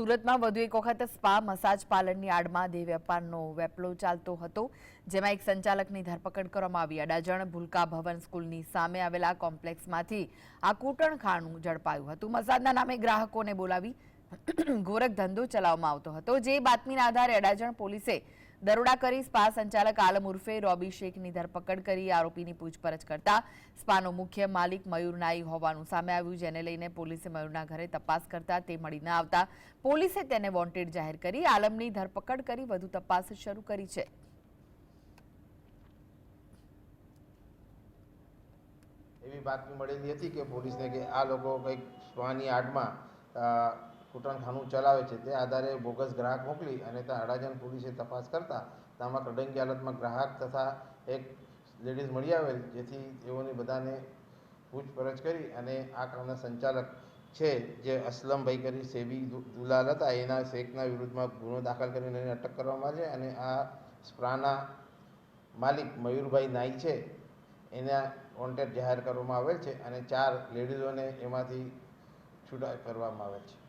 સુરતમાં વધુ એક વખત સ્પા મસાજ પાર્લરની આડમાં દેહ વેપારનો વેપલો ચાલતો હતો, જેમાં એક સંચાલકની ધરપકડ કરવામાં આવી. અડાજણ ભૂલકા ભવન સ્કૂલની સામે આવેલા કોમ્પ્લેક્સમાંથી આ કૂટણખાનું ઝડપાયું હતું. મસાજના નામે ગ્રાહકોને બોલાવી ગોરખ ધંધો ચલાવવામાં આવતો હતો. જે બાતમીના આધારે અડાજણ પોલીસે દરોડા કરી સ્પા સંચાલક આલમ ઉર્ફે રોબી શેખની ધરપકડ કરી આરોપીની પૂછપરછ કરતા સ્પાનો મુખ્ય માલિક મયુર નાઈ હોવાનું સામે આવ્યું, જેને લઈને પોલીસે મયુરના ઘરે તપાસ કરતા તે મળી ન આવતા પોલીસે તેને વોન્ટેડ જાહેર કરી આલમની ધરપકડ કરી વધુ તપાસ શરૂ કરી છે. એવી બાતમી મળેલી હતી કે પોલીસને કે આ લોકો કંઈક સ્વાની આડમાં કૂટણખાનું ચલાવે છે. તે આધારે બોગસ ગ્રાહક મોકલી અને ત્યાં અડાજણ પોલીસે તપાસ કરતા તેમાં કડંગી હાલતમાં ગ્રાહક તથા એક લેડીઝ મળી આવેલ, જેથી તેઓની બધાને પૂછપરછ કરી અને આ કામના સંચાલક છે, જે અસલમભાઈ કરી સેબી દુલાલ હતા, એના શેખના વિરુદ્ધમાં ગુનો દાખલ કરીને એને અટક કરવામાં છે અને આ સ્પ્રાના માલિક મયુરભાઈ નાઈ છે. એના વોન્ટેડ જાહેર કરવામાં આવેલ છે અને ચાર લેડીઝોને એમાંથી છૂટા કરવામાં આવેલ છે.